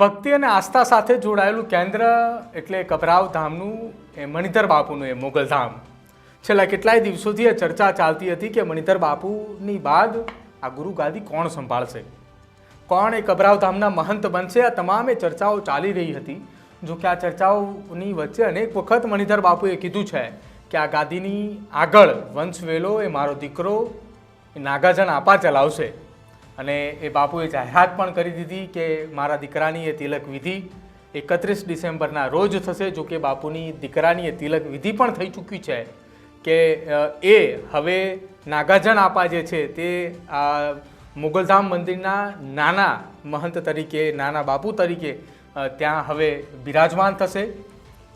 ભક્તિ અને આસ્થા સાથે જોડાયેલું કેન્દ્ર એટલે કબરાવ ધામનું એ મણિધર બાપુનું એ મોગલ ધામ. છેલ્લા કેટલાય દિવસોથી એ ચર્ચા ચાલતી હતી કે મણિધર બાપુની બાદ આ ગુરુ ગાદી કોણ સંભાળશે? કોણ એ કબરાવ ધામના મહંત બનશે? આ તમામે ચર્ચાઓ ચાલી રહી હતી. જો કે આ ચર્ચાઓની વચ્ચે અનેક વખત મણિધર બાપુએ કીધું છે કે આ ગાદીની આગળ વંશવેલો એ મારો દીકરો એ નાગાજન આપા ચલાવશે. અને એ બાપુએ જાહેરાત પણ કરી દીધી કે મારા દીકરાની એ તિલક વિધિ એકત્રીસ ડિસેમ્બરના રોજ થશે, જો કે બાપુની દીકરાની એ તિલક વિધિ પણ થઈ ચૂકી છે કે એ હવે નાગાજન આપા જે છે તે આ મુગલધામ મંદિરના નાના મહંત તરીકે, નાના બાપુ તરીકે ત્યાં હવે બિરાજમાન થશે.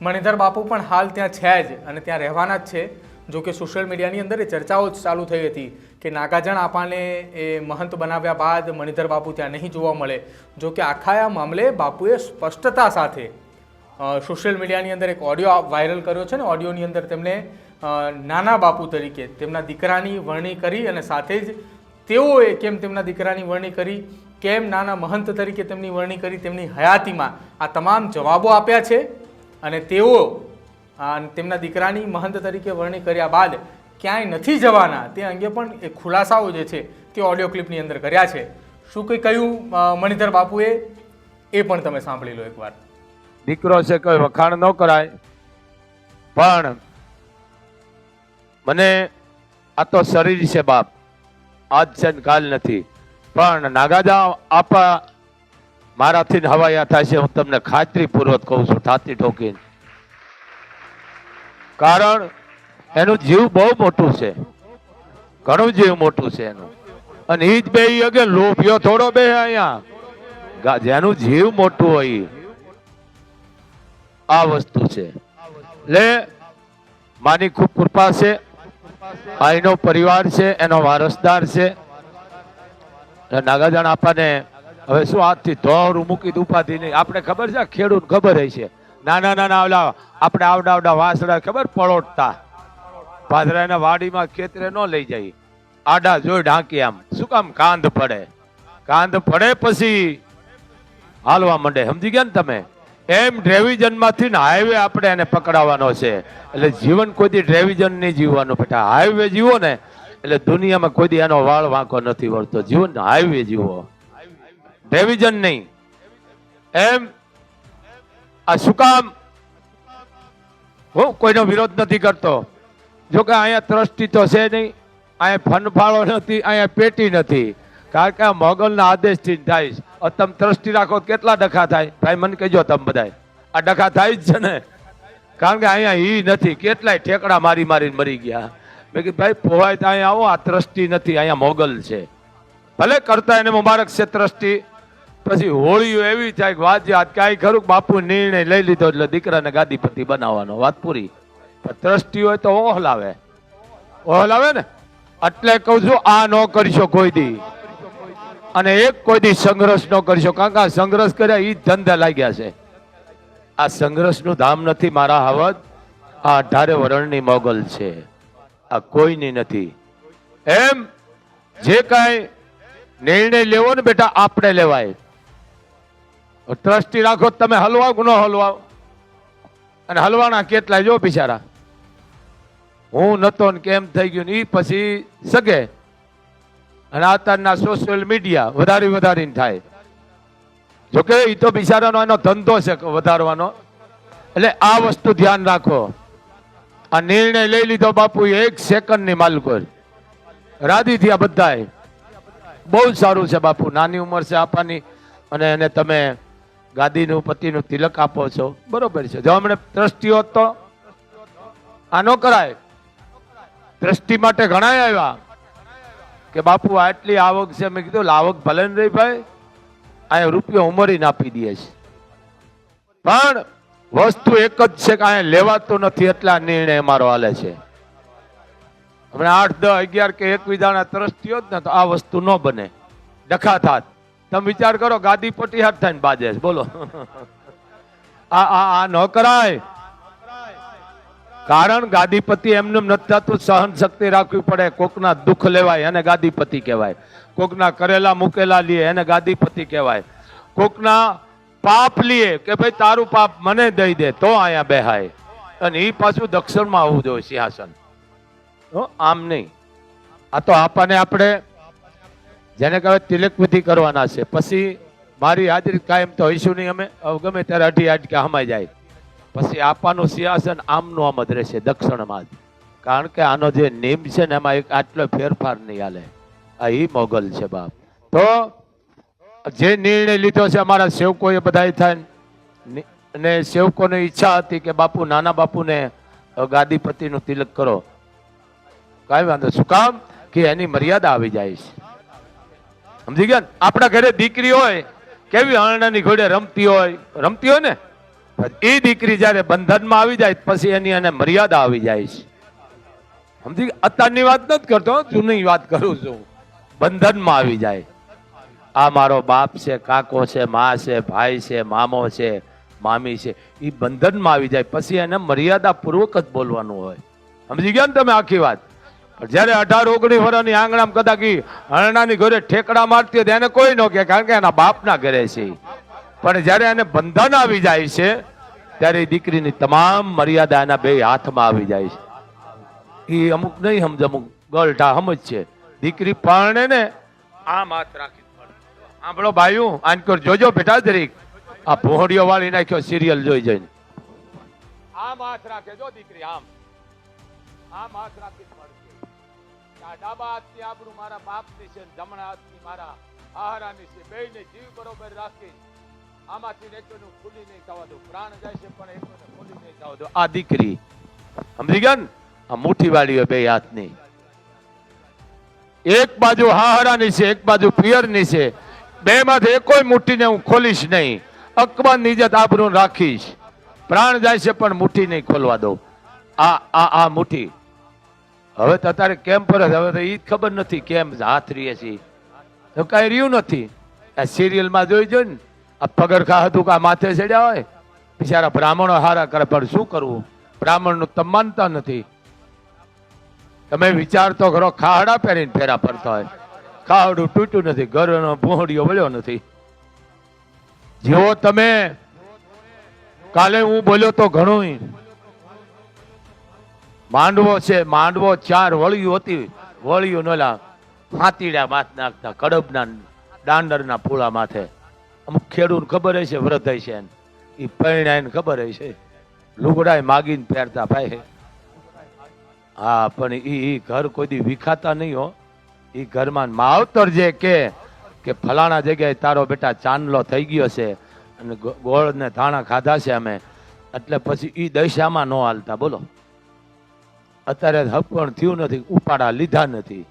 મણિધર બાપુ પણ હાલ ત્યાં છે જ અને ત્યાં રહેવાના જ છે. જો કે સોશિયલ મીડિયાની અંદર એ ચર્ચાઓ જ ચાલુ થઈ હતી કે નાગાજણ આપાને એ મહંત બનાવ્યા બાદ મણિધર બાપુ ત્યાં નહીં જોવા મળે. જો કે આખા આ મામલે બાપુએ સ્પષ્ટતા સાથે સોશિયલ મીડિયાની અંદર એક ઓડિયો વાયરલ કર્યો છે ને ઓડિયોની અંદર તેમણે નાના બાપુ તરીકે તેમના દીકરાની વરણી કરી અને સાથે જ તેઓએ કેમ તેમના દીકરાની વરણી કરી, કેમ નાના મહંત તરીકે તેમની વરણી કરી તેમની હયાતીમાં આ તમામ જવાબો આપ્યા છે અને તેઓ તેમના દીકરાની મહંત તરીકે વરણી કર્યા બાદ ક્યાંય નથી જવાના. તે અંગે પણ એ ખુલાસાઓ જે છે તે ઓડિયો ક્લિપની અંદર કર્યા છે. શું કંઈ કહ્યું મણિધર બાપુએ? એ પણ તમે સાંભળી લો એકવાર. દીકરો છે કોઈ વખાણ ન કરાય. પણ મને આ તો શરીર છે બાપ. આજ છે કાલ નથી. પણ નાગાજા, આપા મારાથી હવાયા છે. હું તમને ખાતરી પૂર્વક કહું છું છાતી ઠોકીને. કારણ એનું જીવ બહુ મોટું છે. ઘણું જીવ મોટું છે એનું. અને એ જ બે અગે લોભિયો થોડો બે અહીંયા. જેનું જીવ મોટું હોય. આ વસ્તુ છે. લે, માની ખૂબ કૃપા છે. એનો પરિવાર છે, એનો વારસદાર છે. નાગાજણ આપણને હવે શું આજથી ધોરું મૂકી ઉપાધિ નહીં આપણે ખબર છે ખેડૂત ખબર હશે. છે નાના નાના ઓલા આપણે આવડા આવડા વાસડા ખબર પળોટતા પાદરાના વાડીમાં ખેતરે ન લઈ જાય. આડા જોઈ ઢાંકી આમ. શું કામ કાંધ પડે? કાંધ પડે પછી હાલવા માંડે. સમજી ગયા ને તમે? એમ ડ્રેવિઝનમાંથી હાઈવે આપણે એને પકડાવવાનો છે. એટલે જીવન કોઈથી ડ્રેવિઝન નહીં જીવવાનું. બેટા હાઈવે જીવો ને, એટલે દુનિયામાં કોઈ એનો વાળ વાંકો નથી વળતો. જીવન હાઈવે જીવો. ડ્રેવિઝન નહીં. એમ આ શું કામ? હું, કોઈનો વિરોધ નથી કરતો. જો કે અહીંયા ટ્રસ્ટી તો છે નહીં, અહીંયા ફનફાળો નથી, અહીંયા પેટી નથી. કારણ કે આ મોગલના આદેશથી જ થાય. તમે ટ્રસ્ટી રાખો કેટલા ડખા થાય? ભાઈ, મને કહેજો તમે બધાય. આ ડખા થાય જ છે ને. કારણ કે અહીંયા ઈ નથી. કેટલાય ઠેકડા મારી મારીને મરી ગયા. મેં કીધું, ભાઈ પોવાય તો અહીંયા આવો, આ ટ્રસ્ટી નથી, અહીંયા મોગલ છે. ભલે કરતા એને મુબારક છે ટ્રસ્ટી પછી હોળીઓ એવી થાય વાત યાદ કાંઈ ખરું બાપુ નિર્ણય લઈ લીધો એટલે દીકરાને ગાદીપતિ બનાવવાનો, વાત પૂરી. પણ ત્રષ્ટિ હોય તો ઓહલાવે. ઓહલાવે ને? એટલે કહું છું, આ ન કરશો કોઈ દી. અને એક કોઈ દી સંઘર્ષ ન કરશો કારણ કે આ સંઘર્ષ કર્યા એ ધંધા લાગ્યા છે. આ સંઘર્ષનું ધામ નથી મારા હવદ આ અઢારે વરણની મોગલ છે. આ કોઈની નથી. એમ જે કાંઈ નિર્ણય લેવો ને બેટા, આપણે લેવાય. ટ્રસ્ટી રાખો તમે, હલવા ન હલવાઓ અને હલવાના કેટલા જો બિચારા. હું નતો ને કેમ થઈ ગયું ને એ પછી સગે. અને અત્યારના સોશિયલ મીડિયા વધારે વધારીને થાય. જોકે એ તો બિચારાનો એનો ધંધો છે વધારવાનો. એટલે આ વસ્તુ ધ્યાન રાખો. આ નિર્ણય લઈ લીધો બાપુ એક સેકન્ડની માલકો રાજી થયા બધાએ બહુ સારું છે બાપુ, નાની ઉંમર છે આપવાની અને એને તમે ગાદીનું પતિનું તિલક આપો છો. બરોબર છે. જો હમણે દ્રષ્ટિઓ તો? આ ન કરાય. દ્રષ્ટિ માટે ઘણા આવ્યા. કે બાપુ આટલી આવક છે. મેં કીધું "લા, આવક ભલે ને રહી ભાઈ. અહીંયા રૂપિયો ઉમરીને આપી દે છે. પણ વસ્તુ એક જ છે કે અહીંયા લેવાતું નથી એટલા નિર્ણય અમારો હાલે છે. હમણાં આઠ દસ અગિયાર કે એક વિધાના ત્રસ્તીઓ જ ને તો આ વસ્તુ ન બને. ડખા થાત તમે વિચાર કરો, ગાદી પટી હાથ થઈને બાજે. બોલો. આ આ આ ન કરાય. કારણ ગાદીપતિ એમનું એમ નથી થતું સહન શક્તિ રાખવી પડે, કોકના દુઃખ લેવાય, એને ગાદીપતિ કહેવાય. કોકના કરેલા મૂકેલા લે, એને ગાદીપતિ કહેવાય. કોકના પાપ લીએ કે ભાઈ તારું પાપ મને દઈ દે, તો અહીંયા બેહાય. અને એ પાછું દક્ષિણમાં આવવું જોઈએ, સિંહાસન. આમ નહીં. આ તો આપણને આપણે જેને કહેવાય તિલક વિધિ કરવાના છે. પછી મારી હાજરી કાયમ તો હઈશું નહીં અમે. ગમે ત્યારે અઢી આટકે હમાઈ જાય. પછી આપવાનું સિંહાસન આમનું આમ જ રહેશે, દક્ષિણમાં જ. કારણ કે આનો જે નિયમ છે ને એમાં એક આટલો ફેરફાર નહીં હાલે. આ એ મોગલ છે બાપ. તો જે નિર્ણય લીધો છે અમારા સેવકોએ બધા થાય ને- સેવકોની ઈચ્છા હતી કે બાપુ, નાના બાપુને ગાદીપતિનું તિલક કરો. કાંઈ વાંધો શું કામ? કે એની મર્યાદા આવી જાય છે. સમજી ગયા આપણા ઘરે દીકરી હોય કેવી હરણાની ઘોડે રમતી હોય? રમતી હોય ને? એ દીકરી જ્યારે બંધનમાં આવી જાય પછી એની એને મર્યાદા આવી જાય છે. સમજી? અત્યારની વાત નથી કરતો જૂની વાત કરું છું. બંધનમાં આવી જાય. આ મારો બાપ છે કાકો છે મા છે ભાઈ છે મામો છે મામી છે. એ બંધનમાં આવી જાય પછી એને મર્યાદા પૂર્વક જ બોલવાનું હોય. સમજી ગયા ને તમે આખી વાત? જ્યારે અઢાર ઓગણીસ વર્ષની આંગણામાં કદાચ હરણાની ઘરે ઠેકડા મારતી હોય એને કોઈ ન કહે, કારણ કે એના બાપના ઘરે છે. પણ જ્યારે એને બંધન આવી જાય છે, ત્યારે દીકરીની તમામ મર્યાદા એના બે હાથમાં આવી જાય છે. એ અમુક નહીં સમજ, અમુક ગલઢા સમજ છે. દીકરી પરણે ને આમ હાથ રાખી આંભળો ભાઈઓ આનકોર જોજો બેટા જરીક. આ ભોંડીઓ વાળી નાખ્યો સિરિયલ જોઈ જઈને. આમ હાથ રાખે જો દીકરી, આમ. આમ હાથ રાખી આ ડાબા હાથની આબરૂ મારા બાપની છે જમણા હાથની મારા આહારાની છે. બેયને જીવ બરોબર રાખી. આમાંથી એકનું ખુલી નહીં થવા દો. પ્રાણ જાય છે પણ એકને ખુલી નહીં થવા દો. આ દીકરી, સમજી ગયા ને? આ મુઠ્ઠી વાળી બે હાથની એક બાજુ હાહરાની છે, એક બાજુ પિયરની છે. બે માંથી કોઈ મુઠ્ઠીને હું ખોલીશ નહીં. અકબર નિજત આબરૂ રાખીશ. પ્રાણ જાય છે પણ મુઠ્ઠી નહીં ખોલવા દઉં આ આ આ મુઠ્ઠી હવે તો અત્યારે કેમ પર હવે તો ઈ જ ખબર નથી કેમ હાથ રહીએ છીએ તો કઈ રહ્યું નથી. આ સિરિયલમાં જોઈ જોઈ ને, આ પગરખા હતું કે માથે ચડ્યા હોય? બિચારા બ્રાહ્મણો હારા કરે, પણ શું કરવું? બ્રાહ્મણનું તમે માનતા નથી. તમે વિચાર તો કરો, ખાહડા પહેરીને ફેરા ફરતા હોય. ખાહડું તૂટ્યું નથી, ઘરનો ભોંડિયો વળ્યો નથી. જેવો તમે, કાલે હું બોલ્યો તો ઘણું માંડવો છે, માંડવો ચાર વળિયું હતી. વળિયું નોલા હાતીડા માથ નાખતા, કડબના દાંડરના પૂળા માથે. અમુક ખેડૂત ખબર હશે, વ્રત હશે એ પરિણાઈને ખબર હશે. લુગડાય માગીને પહેરતા ભાઈ હા. પણ એ ઘર કોઈ દી વિખાતા નહીં હો. એ ઘરમાં માવતર જે કે કે ફલાણા જગ્યાએ તારો બેટા ચાંદલો થઈ ગયો છે અને ગોળ ને ધાણા ખાધા છે અમે. એટલે પછી એ દશામાં ન હાલતા, બોલો. અત્યારે હપણ થયું નથી, ઉપાડા લીધા નથી.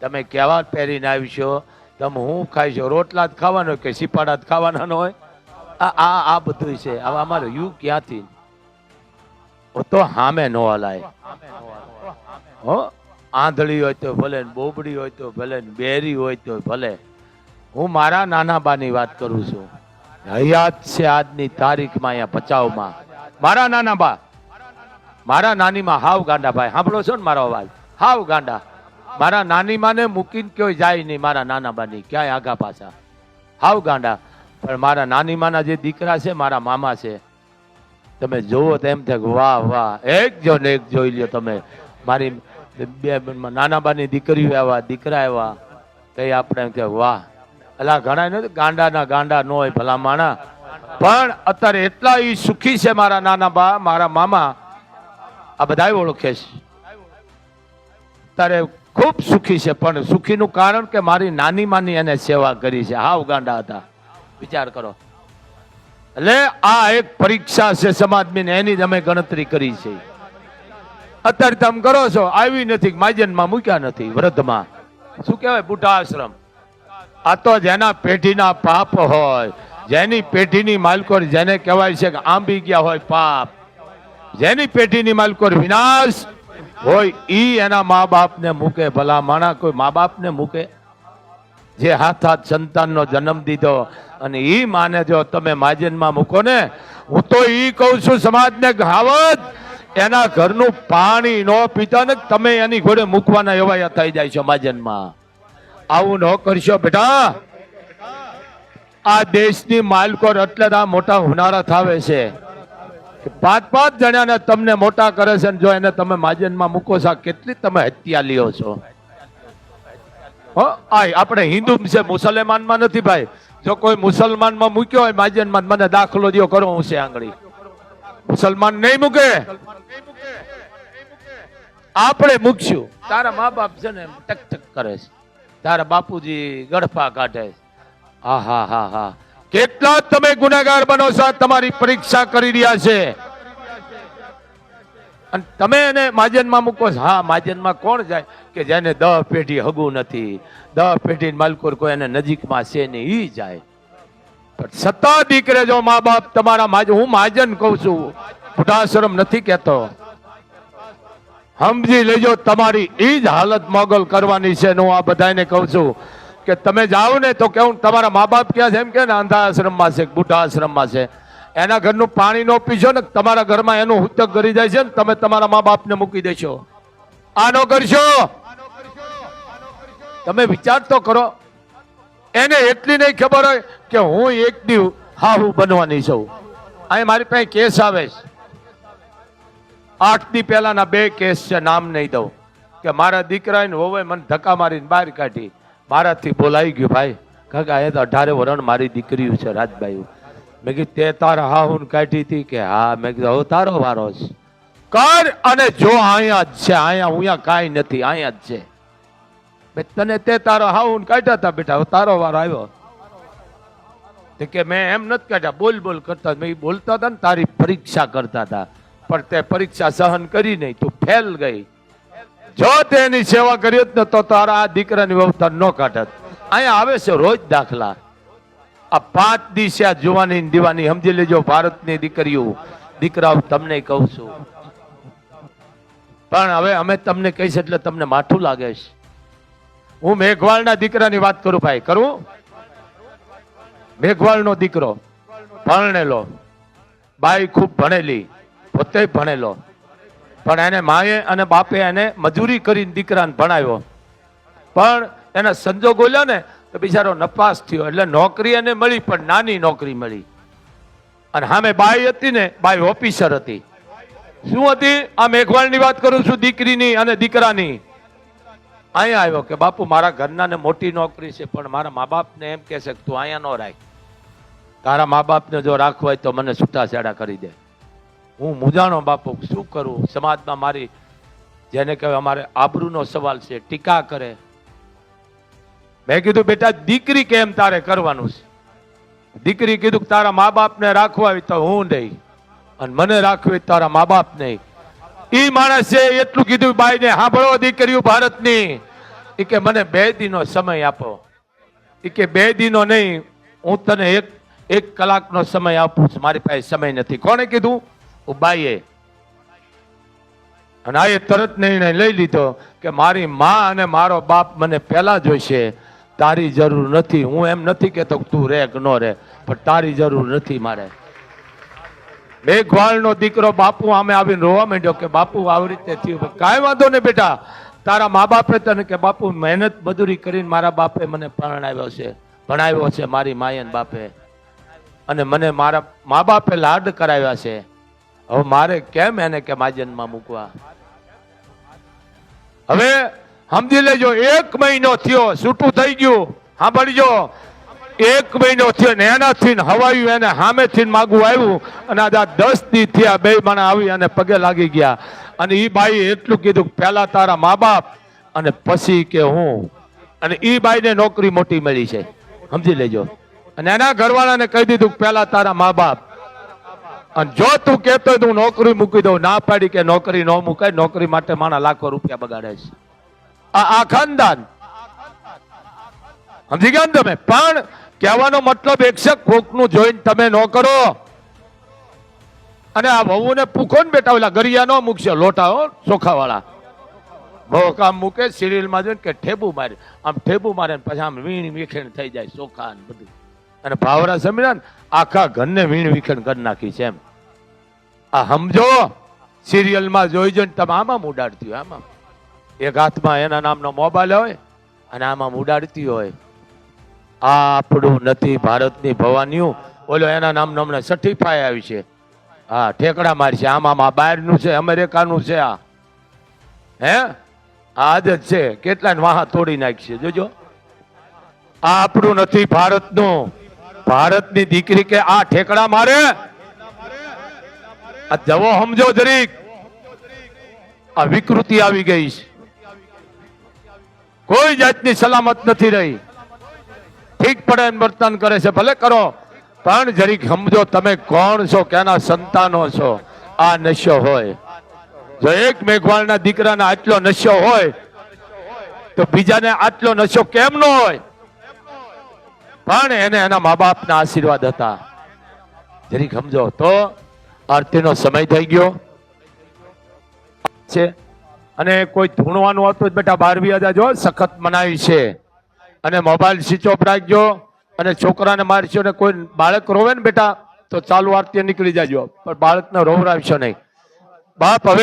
તમે કેવા પહેરીને આવીશો તમે હું ખાઈશો રોટલા જ ખાવાનો કે સીપાડા જ ખાવાના હોય? આ આ આ બધું છે. હવે અમારે યુ ક્યાંથી? તો હામે ન હલાય. હો? આંધળી હોય તો ભલે બોબડી હોય તો ભલે બેરી હોય તો ભલે. હું મારા નાના બાની વાત કરું છું. હયાત છે આજની તારીખમાં અહીંયા ભચાઉમાં. મારા નાના બા મારા નાનીમાં હાવ ગાંડા ભાઈ, સાંભળો છો ને મારો અવાજ? હાવ ગાંડા. મારા નાનીમાંને મૂકીને કોઈ જાય નહીં મારા નાના બાની ક્યાંય આગા પાછા? હાવ ગાંડા. પણ મારા નાનીમાના જે દીકરા છે, મારા મામા છે, તમે જોવો તો એમ થાય વાહ વાહ. એક જો ને એક જોઈ લ્યો તમે. મારી બે નાના બાની દીકરીઓ આવ્યા દીકરા આવ્યા તો આપણે એમ કે વાહ. અલા ઘણા નથી, ગાંડાના ગાંડા ન હોય ભલા માણા પણ અત્યારે એટલા એ સુખી છે મારા નાના બા મારા મામા આ બધા ઓળખે છે. ત્યારે ખૂબ સુખી છે, પણ સુખીનું કારણ કે મારી નાની માની એને સેવા કરી છે. હાવ ગાંડા હતા. વિચાર કરો. એટલે આ એક પરીક્ષા છે સમાજની એની અમે ગણતરી કરી છે. અત્યારે તમે કરો છો, આવી નથી, માજનમાં મૂક્યા નથી, વૃદ્ધમાં. શું કહેવાય? બુઢા આ તો જેના પેઢીના પાપ હોય. જેની પેઢીની માલકો જેને કહેવાય છે કે આંબી ગયા હોય, પાપ. જેની પેઢીની માલકોર વિનાશ હોય ઈ એના મા બાપને મૂકે, ભલા માણા કોઈ મા બાપને મૂકે. જે હાથ હાથ સંતાનનો જન્મ દીધો અને ઈ માને જો તમે માજનમાં મૂકો ને, હું તો ઈ કહું છું સમાજને ઘાવત એના ઘરનું પાણી ન પીતા ને તમે એની ઘોડે મૂકવાના એવા થઈ જાય છે માજનમાં. આવું ન કરશો બેટા. આ દેશની માલકોર એટલે આ મોટા હુનારા થાવે છે. પાંચ પાંચ જણાને તમને મોટા કરે છે જો એને તમે માજનમાં મૂકો છો કેટલી તમે હત્યા લ્યો છો આપણે હિન્દુ છે, મુસલમાનમાં નથી ભાઈ. જો કોઈ મુસલમાનમાં મૂક્યો હોય માજનમાં, મને દાખલો દો કરો હું છે આંગળી. મુસલમાન નહીં મૂકે? આપણે મૂકશું. તારા મા બાપ છે ને ટક ટક કરે છે. તારા બાપુજી ગળફા કાઢે છે. હા હા હા હા કેટલા તમે ગુનેગાર બનો છો તમારી પરીક્ષા કરી રહ્યા છે. અને તમે એને માજનમાં મૂકો હા, માજનમાં કોણ જાય? કે જેને દહ પેઢી હગું નથી. દહ પેઢી માલકોર કોઈ એને નજીકમાં છે ને એ જાય. પણ સત્તા દીકરે જો મા બાપ તમારા માજ, હું માજન કહું છું. બુઢાશ્રમ નથી કહેતો. સમજી લેજો, તમારી એ જ હાલત મોગલ કરવાની છે, હું આ બધાને કહું છું. કે તમે જાઓ ને તો કેવું તમારા મા બાપ ક્યાં છે, એમ કે અંધા આશ્રમમાં છે બુઢા આશ્રમમાં છે. એના ઘરનું પાણી ન પીશો ને, તમારા ઘરમાં એનું હુતક કરી જાય છે ને, તમે તમારા મા બાપને મૂકી દેશો. આ ન કરશો? તમે વિચાર તો કરો. એને એટલી નહીં ખબર હોય કે હું એક દી હાહુ બનવાની છું. અહીં મારી પાસે કેસ આવે છે. આઠ દી પહેલાના બે કેસ છે, નામ નહીં દઉં. કે મારા દીકરાને હોવે મને ધક્કા મારીને બહાર કાઢી. મારાથી બોલાઈ ગયું, ભાઈ. કાકા, એ તો અઢારે વરણ મારી દીકરી છે રાજભાઈ મેં કીધું, તે તારા હા હું કાઢી હતી કે હા? મેં કીધું, હવે તારો વારો છે. કર અને જો અહીંયા જ છે, અહીંયા અહીંયા કાંઈ નથી, અહીંયા જ છે. તને તે તારો હા હું કાઢ્યા હતા બેટા, હવે તારો વારો આવ્યો. તે કે, મેં એમ નથી કાઢ્યા, બોલ બોલ કરતા મેં બોલતા હતા ને, તારી પરીક્ષા કરતા હતા. પણ તે પરીક્ષા સહન કરી નહીં, તું ફેલ ગઈ. જો તેની સેવા કરી ને તો તારા આ દીકરાની વ્યવસ્થા ન કાઢત. અહીંયા આવે છે રોજ દાખલા. આ પાંચ દિવસે આ જુવાની દીવાની, સમજી લેજો ભારતની દીકરીઓ. દીકરાઓ તમને કહું છું. પણ હવે અમે તમને કહીશ એટલે તમને માઠું લાગે છે. હું મેઘવાળના દીકરાની વાત કરું ભાઈ, કરું? મેઘવાળનો દીકરો, ભણેલો. બાઈ ખૂબ ભણેલી, પોતે ભણેલો. પણ એને માએ અને બાપે એને મજૂરી કરીને દીકરાને ભણાવ્યો. પણ એના સંજોગ ઓલ્યો ને, તો બિચારો નપાસ થયો. એટલે નોકરી એને મળી, પણ નાની નોકરી મળી. અને સામે બાઈ હતી ને, બાઈ ઓફિસર હતી. શું હતી? આ મેઘવાળની વાત કરું છું, દીકરીની અને દીકરાની. અહીંયા આવ્યો કે, બાપુ, મારા ઘરના ને મોટી નોકરી છે, પણ મારા મા બાપને એમ કહેશે કે તું અહીંયા ન રાખ. તારા મા બાપને જો રાખવા હોય તો મને છૂટાછેડા કરી દે. હું મુજાણો બાપુ શું કરું? સમાજમાં મારી, જેને કહેવાય અમારે આબરૂનો સવાલ છે, ટીકા કરે. મેં કીધું, બેટા, દીકરી કેમ તારે કરવાનું છે? દીકરી કીધું કે તારા મા બાપને રાખવા તો હું નહીં. અને મને રાખવી તારા મા બાપ નહીં. એ માણસે એટલું કીધું, બાઈને સાંભળો દીકરીઓ ભારતની. એ કે, મને બે દિનો સમય આપો. એ કે, બે દિનો નહીં, હું તને એક એક કલાકનો સમય આપું છું. મારી પાસે સમય નથી. કોણે કીધું? ઓ બાઈએ અને આ એ તરત નિર્ણય લઈ લીધો કે મારી માં અને મારો બાપ મને પહેલા જોઈશે. તારી જરૂર નથી, હું એમ નથી કહેતો તું રે કે ન રે, પણ તારી જરૂર નથી મારે. મેઘવાળનો દીકરો બાપુ આમે આવીને રોવા માંડ્યો કે બાપુ આવી રીતે થયું. કાંઈ વાંધો નહીં બેટા, તારા મા બાપે તને કે બાપુ મહેનત મજૂરી કરીને મારા બાપે મને પરણાવ્યો છે, ભણાવ્યો છે મારી માયન બાપે. અને મને મારા મા બાપે લાડ કરાવ્યા છે. હવે મારે કેમ એને કે માજનમાં મૂકવા? હવે સમજી લેજો, એક મહિનો થયો, છૂટું થઈ ગયું. સાંભળજો. એક મહિનો થયો ને એનાથી હવાયું, એને સામેથી ને માગું આવ્યું. અને આ દસ દી થયા બે માણા આવી અને પગે લાગી ગયા. અને એ બાઈ એટલું કીધું પહેલા તારા મા બાપ અને પછી કે હું. અને એ બાઈને નોકરી મોટી મળી છે. સમજી લેજો. અને એના ઘરવાળાને કહી દીધું પહેલા તારા મા બાપ. અને જો તું કહેતો હોય તો હું નોકરી મૂકી દઉં. ના પાડી કે નોકરી ન મુકાય, નોકરી માટે માણા લાખો રૂપિયા બગાડે છે. આ ખાનદાન. સમજી ગયા ને તમે? પણ કહેવાનો મતલબ એકસક કોકનું જોઈને તમે ન કરો. અને આ વહુને પૂખો ને બેટા, ઓલા ગરિયા ન મૂકશે, લોટા હો ચોખાવાળા બહુ કામ મૂકે, સિરિયલમાં જોઈને કે ઠેબુ મારે. આમ ઠેબુ મારે પછી આમ વીણ વિખેણ થઈ જાય ચોખા ને બધું. અને ભાવરા સમજ્યા આખા ઘરને વીણ વિખેણ કરી નાખી છે એમ. આ સમજો, સિરિયલમાં જોઈ જોઈને તમે આમાં ઉડાડતી હોય, આમાં. એક હાથમાં એના નામનો મોબાઈલ હોય અને આમાં ઉડાડતી હોય. આ આપણું નથી ભારતની ભવાનીયું. ઓલો એના નામનો હમણાં સર્ટિફાઈ આવી છે. હા, ઠેકડા મારશે. આમ આ બહારનું છે, અમેરિકાનું છે આ. હે? આ આદત છે. કેટલા વાહા તોડી નાખશે, જોજો. આ આપણું નથી ભારતનું. ભારતની દીકરી કે આ ઠેકડા મારે? આ જવો સમજો જરીક. આ વિકૃતિ આવી ગઈ છે. કોઈ જાતની સલામત નથી રહી. ઠીક પડે એમ વર્તન કરે છે, ભલે કરો, પણ જરીક સમજો તમે કોણ છો કેના સંતાનો છો, આ નશો હોય. જો એક મેઘવાળના દીકરાને આટલો નશો હોય, તો બીજાને આટલો નશો કેમ નો હોય? પણ એને એના મા બાપના આશીર્વાદ હતા. જરીક સમજો તો આરતીનો સમય થઈ ગયો. છે. અને કોઈ ધૂણવાનું હતું બેટા બારવી હજાર જો સખત મનાવી છે. અને મોબાઈલ સ્વિચ ઓફ રાખજો. અને છોકરાને મારશો ને કોઈ બાળક રોવે ને બેટા, તો ચાલુ આરતી નીકળી જાજો. પણ બાળકને રોવરાવશો નહીં. બાપ, હવે